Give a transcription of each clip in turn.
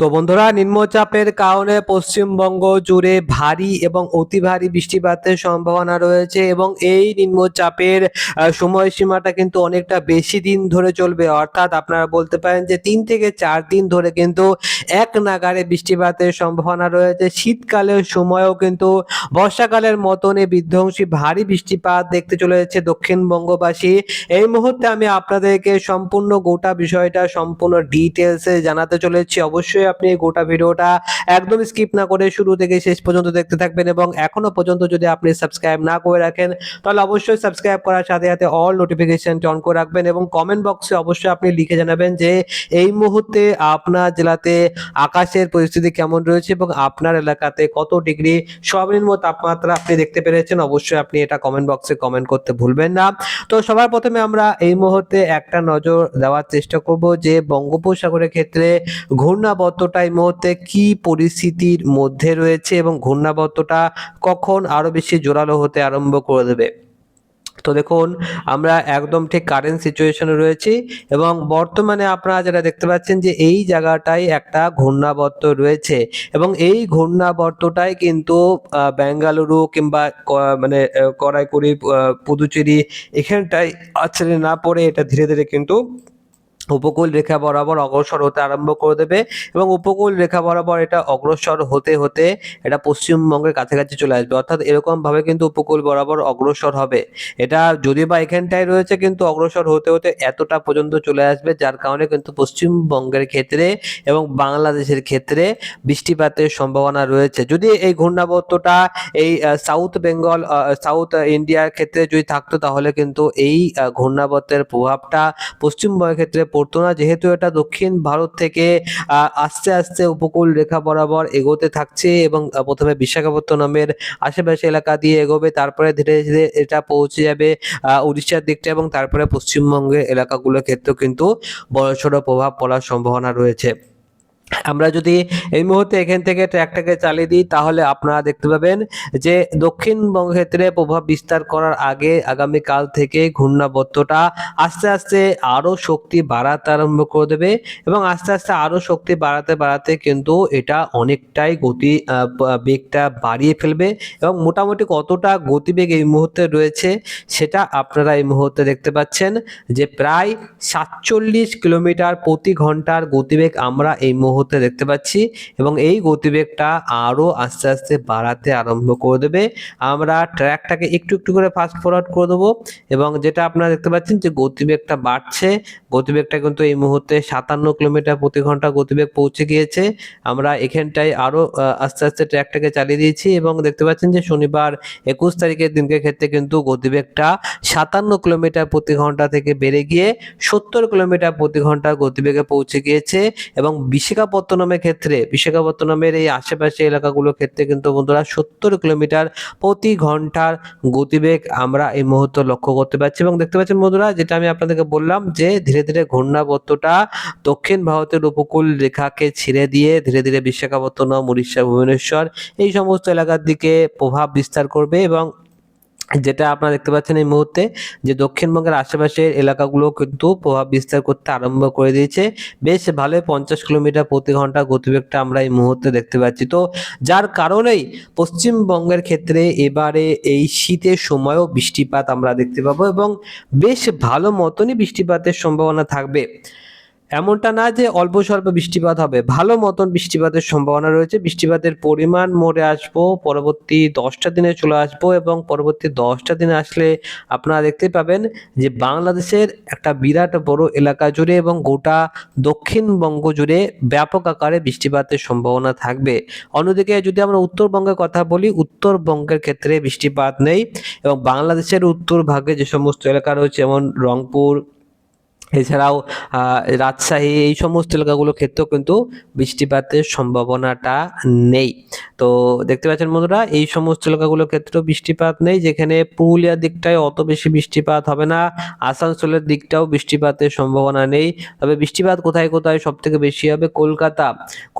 তো বন্ধুরা, নিম্নচাপের কারণে পশ্চিমবঙ্গ জুড়ে ভারী এবং অতি ভারী বৃষ্টিপাতের সম্ভাবনা রয়েছে এবং এই নিম্নচাপের সময়সীমাটা কিন্তু অনেকটা বেশি দিন ধরে চলবে। অর্থাৎ আপনারা বলতে পারেন যে তিন থেকে চার দিন ধরে কিন্তু এক নাগারে বৃষ্টিপাতের সম্ভাবনা রয়েছে। শীতকালের সময়ও কিন্তু বর্ষাকালের মতনই বিধ্বংসী ভারী বৃষ্টিপাত দেখতে চলে যাচ্ছে দক্ষিণবঙ্গবাসী। এই মুহূর্তে আমি আপনাদেরকে সম্পূর্ণ গোটা বিষয়টা, সম্পূর্ণ ডিটেলসে জানাতে চলেছি। অবশ্যই আপনি গোটা ভিডিওটা একদম স্কিপ না করে শুরু থেকে শেষ পর্যন্ত দেখতে থাকবেন এবং এখনও পর্যন্ত যদি আপনি সাবস্ক্রাইব না করে রাখেন, তাহলে অবশ্যই সাবস্ক্রাইব করার সাথে সাথে অল নোটিফিকেশনটি অন করে রাখবেন এবং কমেন্ট বক্সে অবশ্যই আপনি লিখে জানাবেন যে এই মুহূর্তে আপনার জেলাতে আকাশের পরিস্থিতি কেমন রয়েছে এবং আপনার এলাকাতে কত ডিগ্রি সর্বনিম্ন তাপমাত্রা আপনি দেখতে পেরেছেন, অবশ্যই আপনি এটা কমেন্ট বক্সে কমেন্ট করতে ভুলবেন না। তো সবার প্রথমে আমরা এই মুহূর্তে একটা নজর দেওয়ার চেষ্টা করব যে বঙ্গোপসাগরের ক্ষেত্রে ঘূর্ণাবর্তটা এই মুহূর্তে কি পরিস্থিতির মধ্যে রয়েছে এবং ঘূর্ণাবর্তটা কখন আরও বেশি জোরালো হতে আরম্ভ করে দেবে? তো দেখুন আমরা একদম ঠিক কারেন্ট সিচুয়েশনে রয়েছি এবং বর্তমানে আপনারা যেটা দেখতে পাচ্ছেন যে এই জায়গাটায় একটা ঘূর্ণাবর্ত রয়েছে এবং এই ঘূর্ণাবর্তটাই কিন্তু বেঙ্গালুরু কিংবা মানে আহ, করাইকুড়ি পুদুচেরি এখানটায় আছড়ে না পড়ে এটা ধীরে ধীরে কিন্তু উপকূল রেখা বরাবর অগ্রসর হতে আরম্ভ করে দেবে এবং উপকূল রেখা বরাবর এটা অগ্রসর হতে হতে এটা পশ্চিমবঙ্গের কাছাকাছি চলে আসবে। অর্থাৎ এরকম ভাবে কিন্তু উপকূল বরাবর অগ্রসর হবে। এটা যদি বা এখানটায় রয়েছে কিন্তু অগ্রসর হতে হতে এতটা পর্যন্ত চলে আসবে, যার কারণে কিন্তু পশ্চিমবঙ্গের ক্ষেত্রে এবং বাংলাদেশের ক্ষেত্রে বৃষ্টিপাতের সম্ভাবনা রয়েছে। যদি এই ঘূর্ণাবর্তটা এই সাউথ বেঙ্গল সাউথ ইন্ডিয়ার ক্ষেত্রে যদি থাকতো তাহলে কিন্তু এই ঘূর্ণাবর্তের প্রভাবটা পশ্চিমবঙ্গের ক্ষেত্রে পড়তো না। যেহেতু এটা দক্ষিণ ভারত থেকে আস্তে আস্তে উপকূল রেখা বরাবর এগোতে থাকছে এবং প্রথমে বিশাখাপত্তনমের আশেপাশে এলাকা দিয়ে এগোবে, তারপরে ধীরে ধীরে এটা পৌঁছে যাবে উড়িষ্যার দিকটা এবং তারপরে পশ্চিমবঙ্গের এলাকাগুলোর ক্ষেত্রেও কিন্তু বড়সড় প্রভাব পড়ার সম্ভাবনা রয়েছে। আমরা যদি এই মুহূর্তে এখান থেকে ট্র্যাকটাকে চালিয়ে দিই, তাহলে আপনারা দেখতে পাবেন যে দক্ষিণবঙ্গ ক্ষেত্রে প্রভাব বিস্তার করার আগে আগামী কাল থেকে ঘূর্ণাবর্তটা আস্তে আস্তে আরও শক্তি বাড়াতে আরম্ভ করে দেবে এবং আস্তে আস্তে আরও শক্তি বাড়াতে বাড়াতে কিন্তু এটা অনেকটাই গতি বেগটা বাড়িয়ে ফেলবে এবং মোটামুটি কতটা গতিবেগ এই মুহূর্তে রয়েছে সেটা আপনারা এই মুহূর্তে দেখতে পাচ্ছেন যে প্রায় সাতচল্লিশ কিলোমিটার প্রতি ঘণ্টার গতিবেগ আমরা এই মুহূর্তে দেখতে পাচ্ছি এবং এই গতিবেগটা আরও আস্তে আস্তে বাড়াতে আরম্ভ করে দেবে। আমরা ট্র্যাকটাকে একটু একটু করে ফাস্ট ফরওয়ার্ড করে দেবো এবং যেটা আপনারা দেখতে পাচ্ছেন যে গতিবেগটা বাড়ছে। গতিবেগটা কিন্তু এই মুহূর্তে সাতান্ন কিলোমিটার প্রতি ঘণ্টা গতিবেগ পৌঁছে গিয়েছে। আমরা এখানটায় আরও আহ, আস্তে আস্তে ট্র্যাকটাকে চালিয়ে দিয়েছি এবং দেখতে পাচ্ছেন যে শনিবার একুশ তারিখের দিনকে ক্ষেত্রে কিন্তু গতিবেগটা সাতান্ন কিলোমিটার প্রতি ঘণ্টা থেকে বেড়ে গিয়ে সত্তর কিলোমিটার প্রতি ঘণ্টা গতিবেগে পৌঁছে গিয়েছে এবং বিশাখাপত্তনমের ক্ষেত্রে, বিশাখাপত্তনমের এই আশেপাশে এলাকাগুলোর ক্ষেত্রে কিন্তু বন্ধুরা সত্তর কিলোমিটার প্রতি ঘণ্টার গতিবেগ আমরা এই মুহূর্তে লক্ষ্য করতে পারছি এবং দেখতে পাচ্ছেন বন্ধুরা, যেটা আমি আপনাদেরকে বললাম যে ধীরে ধীরে ঘূর্ণাবর্তটা দক্ষিণ ভারতের উপকূল রেখাকে ছেড়ে দিয়ে ধীরে ধীরে বিশাখাপত্তনম, উড়িষ্যা, ভুবনেশ্বর এই সমস্ত এলাকার দিকে প্রভাব বিস্তার করবে এবং যেটা আপনারা দেখতে পাচ্ছেন এই মুহূর্তে যে দক্ষিণবঙ্গের আশেপাশের এলাকাগুলো কিন্তু প্রভাব বিস্তার করতে আরম্ভ করে দিয়েছে। বেশ ভালো পঞ্চাশ কিলোমিটার প্রতি ঘণ্টা গতিবেগটা আমরা এই মুহূর্তে দেখতে পাচ্ছি। তো যার কারণেই পশ্চিমবঙ্গের ক্ষেত্রে এবারে এই শীতের সময়ও বৃষ্টিপাত আমরা দেখতে পাবো এবং বেশ ভালো মতনই বৃষ্টিপাতের সম্ভাবনা থাকবে। এমনটা না যে অল্প স্বল্প বৃষ্টিপাত হবে। ভালো মতন বৃষ্টিপাতের সম্ভাবনা রয়েছে। বৃষ্টিপাতের পরিমাণ মরে আসব, পরবর্তী দশটা দিনে চলে আসব এবং পরবর্তী দশটা দিনে আসলে আপনারা দেখতে পাবেন যে বাংলাদেশের একটা বিরাট বড় এলাকা জুড়ে এবং গোটা দক্ষিণবঙ্গ জুড়ে ব্যাপক আকারে বৃষ্টিপাতের সম্ভাবনা থাকবে। অন্যদিকে যদি আমরা উত্তরবঙ্গের কথা বলি, উত্তরবঙ্গের ক্ষেত্রে বৃষ্টিপাত নেই এবং বাংলাদেশের উত্তর ভাগে যে সমস্ত এলাকা রয়েছে, যেমন রংপুর এছাড়াও রাজশাহী এই সমস্ত এলাকাগুলোর ক্ষেত্রেও কিন্তু বৃষ্টিপাতের সম্ভাবনাটা নেই। তো দেখতে পাচ্ছেন বন্ধুরা, এই সমস্ত এলাকাগুলোর ক্ষেত্রেও বৃষ্টিপাত নেই, যেখানে পুরুলিয়ার দিকটায় অত বেশি বৃষ্টিপাত হবে না, আসানসোলের দিকটাও বৃষ্টিপাতের সম্ভাবনা নেই। তবে বৃষ্টিপাত কোথায় কোথায় সব থেকে বেশি হবে? কলকাতা।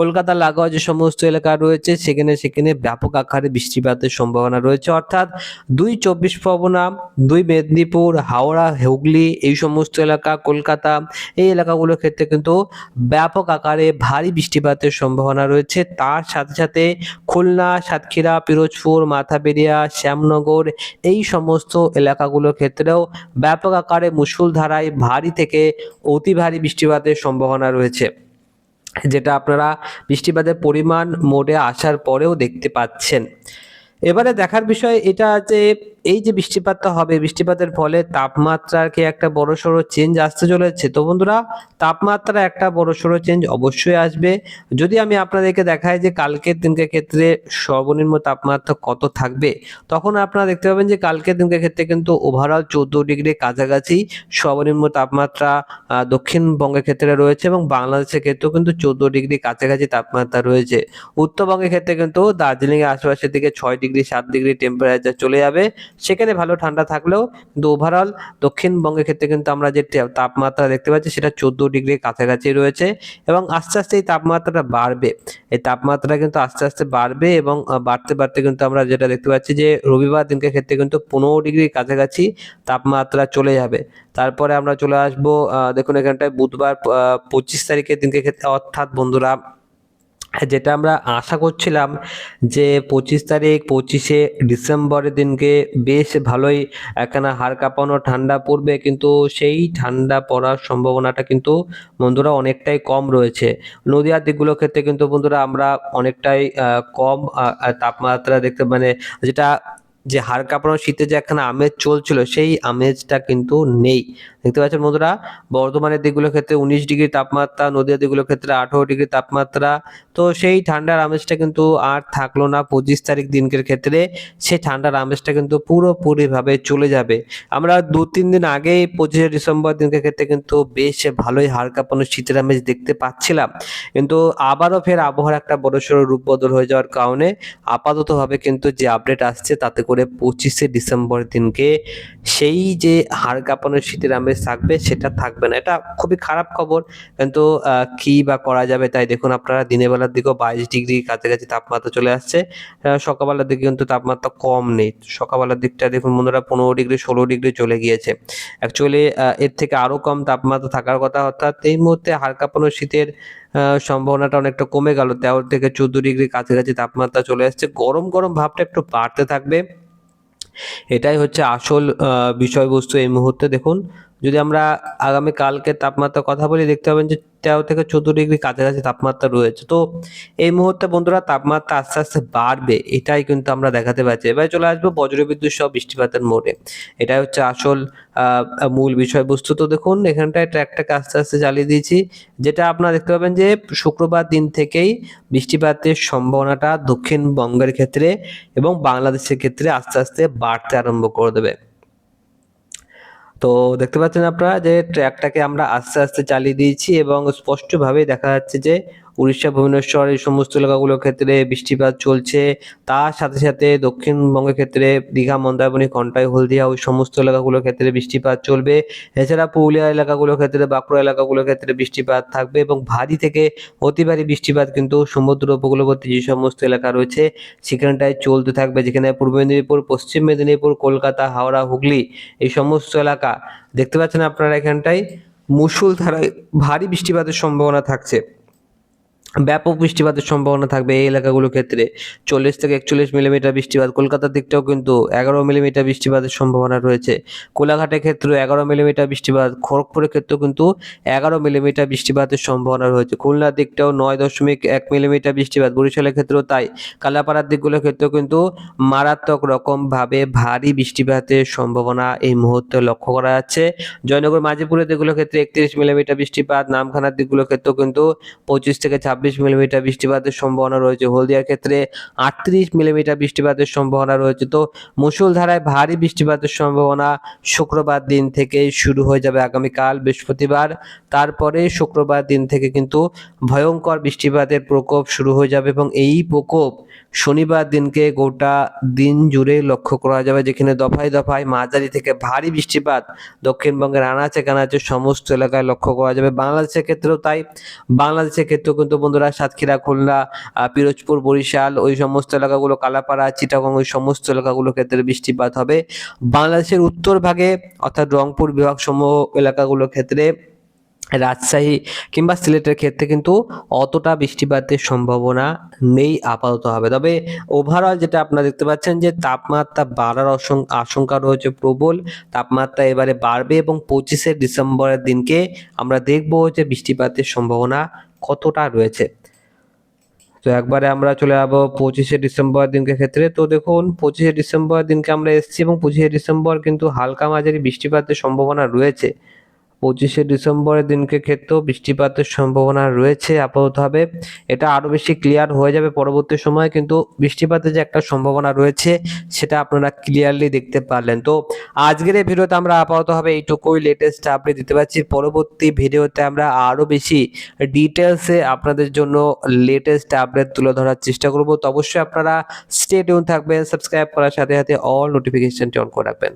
কলকাতা লাগোয়া যে সমস্ত এলাকা রয়েছে, সেখানে সেখানে ব্যাপক আকারে বৃষ্টিপাতের সম্ভাবনা রয়েছে। অর্থাৎ দুই চব্বিশ পরগনা, দুই মেদিনীপুর, হাওড়া, হুগলি, এই সমস্ত এলাকা, কলকাতা, এই এলাকাগুলোর ক্ষেত্রে কিন্তু ব্যাপক আকারে ভারী বৃষ্টিপাতের সম্ভাবনা রয়েছে। তার সাথে সাথে খুলনা, সাতক্ষীরা, পিরোজপুর, মাথাবেরিয়া, শ্যামনগর এই সমস্ত এলাকাগুলোর ক্ষেত্রেও ব্যাপক আকারে মুসুলধারায় ভারী থেকে অতি ভারী বৃষ্টিপাতের সম্ভাবনা রয়েছে। যেটা আপনারা বৃষ্টিপাতের পরিমাণ মোডে আসার পরেও দেখতে পাচ্ছেন। এবারে দেখার বিষয় এটা যে এই যে বৃষ্টিপাতটা হবে, বৃষ্টিপাতের ফলে তাপমাত্রার কি একটা বড় সড়ো চেঞ্জ আসতে চলেছে? তো বন্ধুরা তাপমাত্রা একটা বড় সড়ো চেঞ্জ অবশ্যই আসবে। যদি আমি আপনাদেরকে দেখাই যে কালকের দিনকে ক্ষেত্রে সর্বনিম্ন তাপমাত্রা কত থাকবে, তখন আপনারা দেখতে পাবেন যে কালকের দিনকে ক্ষেত্রে কিন্তু ওভারঅল চোদ্দ ডিগ্রি কাছাকাছি সর্বনিম্ন তাপমাত্রা দক্ষিণবঙ্গের ক্ষেত্রে রয়েছে এবং বাংলাদেশের ক্ষেত্রেও কিন্তু চোদ্দ ডিগ্রি কাছাকাছি তাপমাত্রা রয়েছে। উত্তরবঙ্গের ক্ষেত্রে কিন্তু দার্জিলিং এর আশেপাশের দিকে ছয় ডিগ্রি সাত ডিগ্রি টেম্পারেচার চলে যাবে। সেখানে ভালো ঠান্ডা থাকলেও কিন্তু ওভারঅল দক্ষিণবঙ্গের ক্ষেত্রে কিন্তু আমরা যে তাপমাত্রা দেখতে পাচ্ছি সেটা চোদ্দ ডিগ্রি কাছাকাছি রয়েছে এবং আস্তে আস্তে এই তাপমাত্রাটা বাড়বে। এই তাপমাত্রা কিন্তু আস্তে আস্তে বাড়বে এবং বাড়তে বাড়তে কিন্তু আমরা যেটা দেখতে পাচ্ছি যে রবিবার দিনকে ক্ষেত্রে কিন্তু পনেরো ডিগ্রি কাছাকাছি তাপমাত্রা চলে যাবে। তারপরে আমরা চলে আসব দেখুন এখানটায় বুধবার পঁচিশ তারিখের দিনকে ক্ষেত্রে অর্থাৎ বন্ধুরা যেটা আমরা আশা করছিলাম যে পঁচিশ তারিখ, পঁচিশে ডিসেম্বরের দিনকে বেশ ভালোই একখানা হাড় কাঁপানো ঠান্ডা পড়বে, কিন্তু সেই ঠান্ডা পড়ার সম্ভাবনাটা কিন্তু বন্ধুরা অনেকটাই কম রয়েছে। নদীয়ার দিকগুলোর ক্ষেত্রে কিন্তু বন্ধুরা আমরা অনেকটাই কম তাপমাত্রা দেখতে মানে যেটা যে হাড় কাঁপানো শীতে যে একখানা আমেজ চলছিল, সেই আমেজটা কিন্তু নেই। দেখতে পাচ্ছেন বন্ধুরা, বর্ধমানের দিকগুলোর ক্ষেত্রে উনিশ ডিগ্রি তাপমাত্রা নদীয়া দিকগুলোর ক্ষেত্রে আঠারো ডিগ্রি তাপমাত্রা। তো সেই ঠান্ডার আমেজটা কিন্তু আর থাকল না পঁচিশ তারিখ দিনকের ক্ষেত্রে। সেই ঠান্ডার আমেজটা কিন্তু পুরোপুরিভাবে চলে যাবে। আমরা দু তিন দিন আগেই পঁচিশে ডিসেম্বর দিনকের ক্ষেত্রে কিন্তু বেশ ভালোই হাড় কাঁপানো শীতের আমেজ দেখতে পাচ্ছিলাম। কিন্তু আবারও ফের আবহাওয়ার একটা বড়সড় রূপ বদল হয়ে যাওয়ার কারণে আপাততভাবে কিন্তু যে আপডেট আসছে তাতে করে পঁচিশে ডিসেম্বর দিনকে সেই যে হাড় কাঁপানো শীতের আমেজ থাকবে, সেটা থাকবে না। এটা খুবই খারাপ খবর। কিন্তু কি বা করা যাবে তাই দেখুন, আপনারা দিনের বেলার দিকেও বাইশ ডিগ্রি কাছাকাছি তাপমাত্রা চলে আসছে। সকালবেলার দিকে কিন্তু তাপমাত্রা কম নেই। সকালবেলার দিকটা দেখুন, বন্ধুরা, পনেরো ডিগ্রি, ষোলো ডিগ্রি চলে গিয়েছে। অ্যাকচুয়ালি এর থেকে আরও কম তাপমাত্রা থাকার কথা, অর্থাৎ এই মুহূর্তে হাড় কাঁপানো শীতের সম্ভাবনাটা অনেকটা কমে গেল। তেরো থেকে চোদ্দ ডিগ্রি কাছাকাছি তাপমাত্রা চলে আসছে। গরম গরম ভাবটা একটু বাড়তে থাকবে। এটাই হচ্ছে আসল বিষয়বস্তু এই মুহূর্তে। দেখুন যদি আমরা আগামী কালকে তাপমাত্রার কথা বলি, দেখতে পাবেন যে তেরো থেকে চোদ্দ ডিগ্রি কাছাকাছি তাপমাত্রা রয়েছে। তো এই মুহূর্তে বন্ধুরা, তাপমাত্রা আস্তে আস্তে বাড়বে, এটাই কিন্তু আমরা দেখাতে পাচ্ছি। এবার চলে আসব বজ্রবিদ্যুৎ সহ বৃষ্টিপাতের মোড়ে। এটাই হচ্ছে আসল মূল বিষয়বস্তু। তো দেখুন, এখানটায় ট্র্যাকটাকে আস্তে আস্তে চালিয়ে দিয়েছি, যেটা আপনারা দেখতে পাবেন যে শুক্রবার দিন থেকেই বৃষ্টিপাতের সম্ভাবনাটা দক্ষিণবঙ্গের ক্ষেত্রে এবং বাংলাদেশের ক্ষেত্রে আস্তে আস্তে বাড়তে আরম্ভ করে দেবে। তো দেখতে পাচ্ছেন আপনারা যে ট্র্যাকটাকে আমরা আস্তে আস্তে চালিয়ে দিয়েছি এবং স্পষ্টভাবে দেখা যাচ্ছে যে উড়িষ্যা, ভুবনেশ্বর এই সমস্ত এলাকাগুলোর ক্ষেত্রে বৃষ্টিপাত চলছে। তার সাথে সাথে দক্ষিণবঙ্গের ক্ষেত্রে দীঘা, মন্দারমণি, কন্টাই, হলদিয়া ওই সমস্ত এলাকাগুলোর ক্ষেত্রে বৃষ্টিপাত চলবে। এছাড়া পুরুলিয়া এলাকাগুলোর ক্ষেত্রে, বাঁকুড়া এলাকাগুলোর ক্ষেত্রে বৃষ্টিপাত থাকবে এবং ভারী থেকে অতি ভারী বৃষ্টিপাত কিন্তু সমুদ্র উপকূলবর্তী যে সমস্ত এলাকা রয়েছে, সেখানটায় চলতে থাকবে, যেখানে পূর্ব মেদিনীপুর, পশ্চিম মেদিনীপুর, কলকাতা, হাওড়া, হুগলি এই সমস্ত এলাকা। দেখতে পাচ্ছেন আপনারা এখানটায় মুষলধারায় ভারী বৃষ্টিপাতের সম্ভাবনা থাকছে। ব্যাপক বৃষ্টিপাতের সম্ভাবনা থাকবে এই এলাকাগুলোর ক্ষেত্রে। চল্লিশ থেকে একচল্লিশ মিলিমিটার বৃষ্টিপাত, কলকাতার দিকটাও কিন্তু এগারো মিলিমিটার বৃষ্টিপাতের সম্ভাবনা রয়েছে। কোলাঘাটের ক্ষেত্রেও এগারো মিলিমিটার বৃষ্টিপাত, খড়গপুরের ক্ষেত্রেও কিন্তু এগারো মিলিমিটার বৃষ্টিপাতের সম্ভাবনা রয়েছে। খুলনার দিকটাও নয় দশমিক এক মিলিমিটার বৃষ্টিপাত, বরিশালের ক্ষেত্রেও তাই। কালাপাড়ার দিকগুলোর ক্ষেত্রেও কিন্তু মারাত্মক রকমভাবে ভারী বৃষ্টিপাতের সম্ভাবনা এই মুহূর্তে লক্ষ্য করা যাচ্ছে। জয়নগর মাঝিপুরের দিকগুলোর ক্ষেত্রে একত্রিশ মিলিমিটার বৃষ্টিপাত, নামখানার দিকগুলোর ক্ষেত্রেও কিন্তু পঁচিশ থেকে ছাব্বিশ ছাব্বিশ মিলিমিটার বৃষ্টিপাতের সম্ভাবনা রয়েছে। হলদিয়ার ক্ষেত্রে আটত্রিশ মিলিমিটার বৃষ্টিপাতের সম্ভাবনা রয়েছে। তো মুষলধারায় ভারী বৃষ্টিপাতের সম্ভাবনা শুক্রবার দিন থেকে শুরু হয়ে যাবে আগামীকাল বৃহস্পতিবার। তারপরে শুক্রবার দিন থেকে কিন্তু ভয়ঙ্কর বৃষ্টিপাতের প্রকোপ শুরু হয়ে যাবে এবং এই প্রকোপ শনিবার দিনকে গোটা দিন জুড়ে লক্ষ্য করা যাবে, যেখানে দফায় দফায় মাঝারি থেকে ভারী বৃষ্টিপাত দক্ষিণবঙ্গের আনাচে কানাচে সমস্ত এলাকায় লক্ষ্য করা যাবে। বাংলাদেশের ক্ষেত্রেও তাই। বাংলাদেশের ক্ষেত্রেও কিন্তু বন্ধুরা, সাতক্ষীরা, খুলনা পিরোজপুর, বরিশাল, ওই সমস্ত এলাকাগুলো, কালাপাড়া, চিটাগং, ওই সমস্ত এলাকাগুলো ক্ষেত্রে বৃষ্টিপাত হবে। বাংলাদেশের উত্তর ভাগে, অর্থাৎ রংপুর বিভাগ সমূহ এলাকাগুলোর ক্ষেত্রে রাজশাহী কিংবা সিলেটের ক্ষেত্রে কিন্তু অতটা বৃষ্টিপাতের সম্ভাবনা নেই, আপাতত হবে। তবে ওভারঅল যেটা আপনারা দেখতে পাচ্ছেন যে তাপমাত্রা বাড়ার আশং- আশঙ্কা রয়েছে প্রবল। তাপমাত্রা এবারে বাড়বে এবং পঁচিশে ডিসেম্বরের দিনকে আমরা দেখব যে বৃষ্টিপাতের সম্ভাবনা কতটা রয়েছে। তো একবারে আমরা চলে যাব পঁচিশে ডিসেম্বর দিনকে ক্ষেত্রে। তো দেখুন, পঁচিশে ডিসেম্বর দিনকে আমরা এসেছি এবং পঁচিশে ডিসেম্বর কিন্তু হালকা মাঝারি বৃষ্টিপাতের সম্ভাবনা রয়েছে। পঁচিশে ডিসেম্বরের দিনকে ক্ষেত্রেও বৃষ্টিপাতের সম্ভাবনা রয়েছে আপাততভাবে এটা আরও বেশি ক্লিয়ার হয়ে যাবে পরবর্তী সময়ে, কিন্তু বৃষ্টিপাতের যে একটা সম্ভাবনা রয়েছে, সেটা আপনারা ক্লিয়ারলি দেখতে পারলেন। তো আজকের এই ভিডিওতে আমরা আপাততভাবে এইটুকুই লেটেস্ট আপডেট দিতে পারছি। পরবর্তী ভিডিওতে আমরা আরও বেশি ডিটেলসে আপনাদের জন্য লেটেস্ট আপডেট তুলে ধরার চেষ্টা করব। তো অবশ্যই আপনারা স্টে টিউন থাকবেন সাবস্ক্রাইব করার সাথে সাথে অল নোটিফিকেশনটি অন করে রাখবেন।